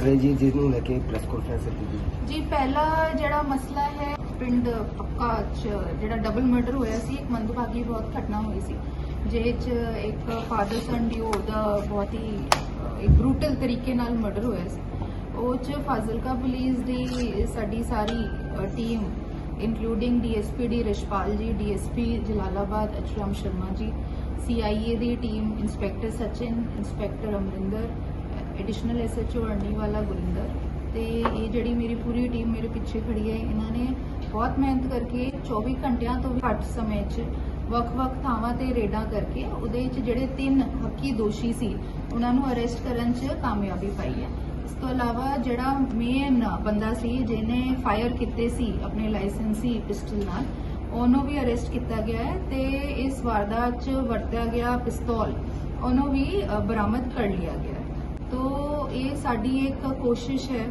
ਜੀ ਜਿਸ ਨੂੰ ਲੈ ਕੇ ਪ੍ਰੈਸ ਕਾਨਫਰੰਸ ਕੀਤੀ ਜੀ, ਪਹਿਲਾ ਜਿਹੜਾ ਮਸਲਾ ਹੈ, ਪਿੰਡ ਪੱਕਾ ਚ ਜਿਹੜਾ ਡਬਲ ਮਰਡਰ ਹੋਇਆ ਸੀ, ਇੱਕ ਮੰਦਭਾਗੀ ਬਹੁਤ ਘਟਨਾ ਹੋਈ ਸੀ, ਜਿਹਦੇ ਚ ਇੱਕ ਫਾਦਰ ਸਨ ਡਿਓ ਦਾ ਬਹੁਤ ਹੀ ਇੱਕ ਬਰੂਟਲ ਤਰੀਕੇ ਨਾਲ ਮਰਡਰ ਹੋਇਆ ਸੀ। ਉਹ ਚ ਫਾਜ਼ਿਲਕਾ ਪੁਲਿਸ ਦੀ ਸਾਡੀ ਸਾਰੀ team including DSP D Rishpal ji DSP Jalalabad Achram Sharma ji CIA ਦੀ team inspector Sachin inspector Amarinder additional SHO Arniwala Gurinder ਤੇ ਇਹ ਜਿਹੜੀ ਮੇਰੀ ਪੂਰੀ ਟੀਮ ਮੇਰੇ ਪਿੱਛੇ ਖੜੀ ਹੈ, ਇਹਨਾਂ ਨੇ ਬਹੁਤ ਮਿਹਨਤ ਕਰਕੇ 24 ਘੰਟਿਆਂ ਤੋਂ ਵੀ ਘੱਟ ਸਮੇਂ 'ਚ ਵੱਖ-ਵੱਖ ਥਾਵਾਂ ਤੇ ਰੇਡਾਂ ਕਰਕੇ ਉਹਦੇ 'ਚ ਜਿਹੜੇ ਤਿੰਨ ਹੱਕੀ ਦੋਸ਼ੀ ਸੀ, ਉਹਨਾਂ ਨੂੰ ਅਰੈਸਟ ਕਰਨ 'ਚ ਕਾਮਯਾਬੀ ਪਾਈ ਹੈ। ਇਸ ਤੋਂ ਇਲਾਵਾ ਜਿਹੜਾ ਮੇਨ ਬੰਦਾ ਸੀ, ਜਿਹਨੇ ਫਾਇਰ ਕੀਤੇ ਸੀ ਆਪਣੇ ਲਾਇਸੈਂਸੀ ਪਿਸਟਲ ਨਾਲ, ਉਹਨੂੰ ਵੀ ਅਰੈਸਟ ਕੀਤਾ ਗਿਆ ਹੈ ਤੇ ਇਸ ਵਾਰਦਾਤ 'ਚ ਵਰਤਿਆ ਗਿਆ ਪਿਸਤੌਲ, ਉਹਨੂੰ ਵੀ ਬਰਾਮਦ ਕਰ ਲਿਆ ਗਿਆ ਇਹ ਸਾਡੀ ਇੱਕ ਕੋਸ਼ਿਸ਼ ਹੈ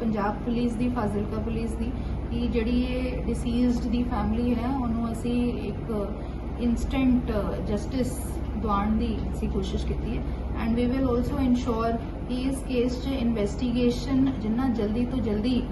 ਪੰਜਾਬ ਪੁਲਿਸ ਦੀ, ਫਾਜ਼ਿਲਕਾ ਪੁਲਿਸ ਦੀ, ਕਿ ਜਿਹੜੀ ਇਹ ਡਿਸੀਜ਼ਡ ਦੀ ਫੈਮਿਲੀ ਹੈ, ਉਹਨੂੰ ਅਸੀਂ ਇੱਕ ਇਨਸਟੈਂਟ ਜਸਟਿਸ ਦਿਵਾਉਣ ਦੀ ਅਸੀਂ ਕੋਸ਼ਿਸ਼ ਕੀਤੀ ਹੈ। And we will also ensure ਕਿ ਇਸ ਕੇਸ 'ਚ ਇਨਵੈਸਟੀਗੇਸ਼ਨ ਜਿੰਨਾ ਜਲਦੀ ਤੋਂ ਜਲਦੀ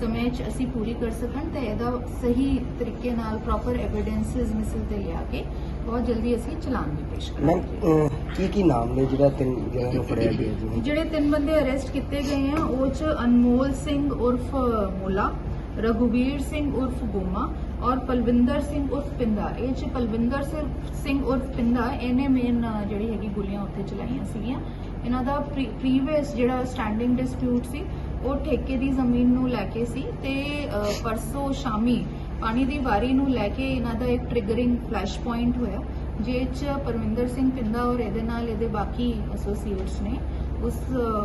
ਸਮੇਂ 'ਚ ਅਸੀਂ ਪੂਰੀ ਕਰ ਸਕਣ ਤੇ ਇਹਦਾ ਸਹੀ ਤਰੀਕੇ ਨਾਲ ਪ੍ਰੋਪਰ ਐਵੀਡੈਂਸਸ ਮਿਸਲ ਤੇ ਲਿਆ ਕੇ ਬਹੁਤ ਜਲਦੀ ਅਸੀਂ ਚਲਾਨ ਵੀ ਪੇਸ਼ ਮੈਂ ਕਰਾਂਗੇ ਕੀ ਕੀ ਨਾਮ ਨੇ ਜਿਹੜਾ ਤਿੰਨ ਜਿਹਨਾਂ ਨੂੰ ਫੜਿਆ ਗਿਆ ਜੀ? ਜਿਹੜੇ ਤਿੰਨ ਬੰਦੇ ਅਰੈਸਟ ਕੀਤੇ ਗਏ ਆ ਉਹ ਚ ਅਨਮੋਲ ਸਿੰਘ ਉਰਫ ਮੋਲਾ ਰਘੁਵੀਰ ਸਿੰਘ ਉਰਫ ਗੋਮਾ ਔਰ ਪਲਵਿੰਦਰ ਸਿੰਘ ਉਰਫ ਪਿੰਦਾ। ਇਹ ਚ ਪਲਵਿੰਦਰ ਸਿਰ- ਸਿੰਘ ਉਰਫ ਪਿੰਦਾ ਇਹਨੇ ਮੇਨ ਜਿਹੜੀ ਹੈਗੀ ਗੋਲੀਆਂ ਉੱਥੇ ਚਲਾਈਆਂ ਸੀਗੀਆਂ। ਇਹਨਾਂ ਦਾ ਪ੍ਰੀਵੀਅਸ ਜਿਹੜਾ ਸਟੈਂਡਿੰਗ ਡਿਸਪਿਊਟ ਸੀ ਉਹ ਠੇਕੇ ਦੀ ਜ਼ਮੀਨ ਨੂੰ ਲੈ ਕੇ ਸੀ ਤੇ ਅ, ਪਰਸੋਂ ਸ਼ਾਮੀ ਪਾਣੀ ਦੀ ਵਾਰੀ ਨੂੰ ਲੈ ਕੇ ਇਹਨਾਂ ਦਾ ਇੱਕ ਟ੍ਰਿਗਰਿੰਗ ਫਲੈਸ਼ ਪੁਆਇੰਟ ਹੋਇਆ ਜਿਹ 'ਚ ਪਰਮਿੰਦਰ ਸਿੰਘ ਪਿੰਦਾ ਔਰ ਇਹਦੇ ਨਾਲ ਇਹਦੇ ਬਾਕੀ ਐਸੋਸੀਏਟਸ ਨੇ ਉਸ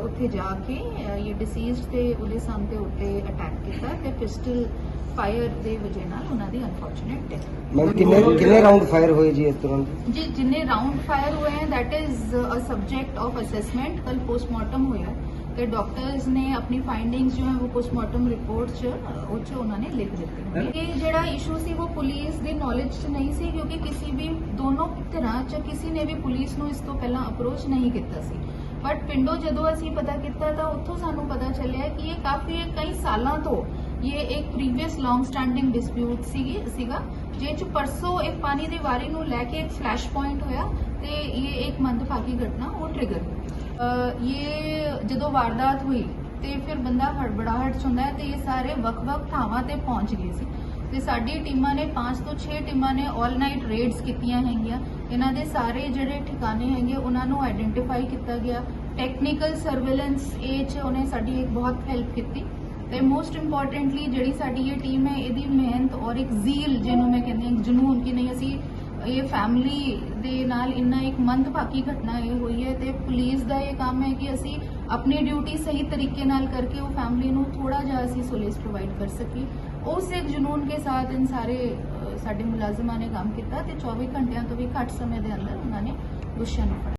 ਉੱਥੇ ਜਾ ਕੇ ਇਹ ਡਿਸੀਜ਼ਡ ਤੇ ਉਹਦੇ ਸਾਹਮ ਤੇ ਉੱਤੇ ਅਟੈਕ ਕੀਤਾ ਤੇ ਪਿਸਟਲ ਫਾਇਰ ਦੇ ਵਜ੍ਹਾ ਨਾਲ ਉਹਨਾਂ ਦੀ ਅਨਫੋਰਚੂਨੇਟ ਡੈਥ ਮੈਂ ਕਿੰਨੇ ਕਿੰਨੇ ਰਾਉਂਡ ਫਾਇਰ ਹੋਏ ਜੀ ਇਸ ਦੌਰਾਨ? ਜੀ ਜਿੰਨੇ ਰਾਉਂਡ ਫਾਇਰ ਹੋਏ ਹਨ that is uh subject of assessment ਕੱਲ ਪੋਸਟਮਾਰਟਮ ਹੋਇਆ। ਤੇ ਡਾਕਟਰਸ ਨੇ ਆਪਣੀ ਫਾਈਂਡਿੰਗਸ ਜੋ ਹੈ ਉਹ ਪੋਸਟਮਾਰਟਮ ਰਿਪੋਰਟ ਚ ਉਹ ਚ ਉਹਨਾਂ ਨੇ ਲਿਖ ਦਿੱਤੇ ਇਹ ਜਿਹੜਾ ਇਸ਼ੂ ਸੀ ਉਹ ਪੁਲਿਸ ਦੀ ਨੌਲੇਜ ਚ ਨਹੀਂ ਸੀ ਕਿਉਂਕਿ ਕਿਸੇ ਵੀ ਦੋਨੋਂ ਧਿਰਾਂ ਚ ਕਿਸੇ ਨੇ ਵੀ ਪੁਲਿਸ ਨੂੰ ਇਸ ਤੋਂ ਪਹਿਲਾਂ ਅਪਰੋਚ ਨਹੀਂ ਕੀਤਾ ਸੀ। ਬਟ ਪਿੰਡੋਂ ਜਦੋਂ ਅਸੀਂ ਪਤਾ ਕੀਤਾ ਤਾਂ ਉੱਥੋਂ ਸਾਨੂੰ ਪਤਾ ਚੱਲਿਆ ਕਿ ਇਹ ਕਾਫੀ ਕਈ ਸਾਲਾਂ ਤੋਂ ਇਹ ਇੱਕ ਪ੍ਰੀਵੀਅਸ ਲੌਂਗ ਸਟੈਂਡਿੰਗ ਡਿਸਪਿਊਟ ਸੀਗੀ ਸੀਗਾ ਜਿਹ ਚ ਪਰਸੋਂ ਇੱਕ ਪਾਣੀ ਦੀ ਵਾਰੀ ਨੂੰ ਲੈ ਕੇ ਇੱਕ ਫਲੈਸ਼ ਪੁਆਇੰਟ ਹੋਇਆ। ਤੇ ਇਹ ਇੱਕ ਮੰਦਭਾਗੀ ਘਟਨਾ ਉਹ ਟ੍ਰਿਗਰ ਹੋਈ। ਜਦੋਂ ਵਾਰਦਾਤ ਹੋਈ ਤੇ ਫਿਰ ਬੰਦਾ ਹੜਬੜਾਹਟ ਚ ਹੁੰਦਾ ਹੈ ਤੇ ਇਹ ਸਾਰੇ ਵੱਖ-ਵੱਖ ਥਾਵਾਂ ਤੇ ਪਹੁੰਚ ਗਏ ਸੀ। ਤੇ ਸਾਡੀ ਟੀਮਾਂ ਨੇ 5 ਤੋਂ 6 ਟੀਮਾਂ ਨੇ 올 ਨਾਈਟ ਰੇਡਸ ਕੀਤੀਆਂ ਹੈਗੀਆਂ। ਇਹਨਾਂ ਦੇ ਸਾਰੇ ਜਿਹੜੇ ਠਿਕਾਣੇ ਹੈਗੇ, ਉਹਨਾਂ ਨੂੰ ਆਇਡੈਂਟੀਫਾਈ ਕੀਤਾ ਗਿਆ। ਟੈਕਨੀਕਲ ਸਰਵੇਲੈਂਸ ਇਹ ਚ ਉਹਨੇ ਸਾਡੀ ਇੱਕ ਬਹੁਤ ਹੈਲਪ ਕੀਤੀ। ਤੇ ਮੋਸਟ ਇੰਪੋਰਟੈਂਟਲੀ ਜਿਹੜੀ ਸਾਡੀ ਇਹ ਟੀਮ ਹੈ, ਇਹਦੀ ਮਿਹਨਤ ਔਰ ਇੱਕ ਜ਼ੀਲ ਜਿਹਨੂੰ ਮੈਂ ਕਹਿੰਦੀ ਹਾਂ, ਇੱਕ ਜਨੂਨ ਫੈਮਿਲੀ ਦੇ ਨਾਲ ਇੰਨਾ ਇੱਕ ਮੰਦਭਾਗੀ ਘਟਨਾ ਇਹ ਹੋਈ ਹੈ ਤੇ ਪੁਲਿਸ ਦਾ ਇਹ ਕੰਮ ਹੈ ਕਿ ਅਸੀਂ ਆਪਣੀ ਡਿਊਟੀ ਸਹੀ ਤਰੀਕੇ ਨਾਲ ਕਰਕੇ ਉਹ ਫੈਮਿਲੀ ਨੂੰ ਥੋੜਾ ਜਿਹਾ ਅਸੀਂ ਸੋਲੇਸ ਪ੍ਰੋਵਾਈਡ ਕਰ ਸਕੀਏ। ਉਸ ਇੱਕ ਜਨੂਨ ਕੇ ਸਾਥ ਇਨ ਸਾਰੇ ਸਾਡੇ ਮੁਲਾਜ਼ਮਾਂ ਨੇ ਕੰਮ ਕੀਤਾ ਤੇ 24 ਘੰਟਿਆਂ ਤੋਂ ਵੀ ਘੱਟ ਸਮੇਂ ਦੇ ਅੰਦਰ ਉਹਨਾਂ ਨੇ ਦੋਸ਼ੀਆਂ ਨੂੰ ਫੜਿਆ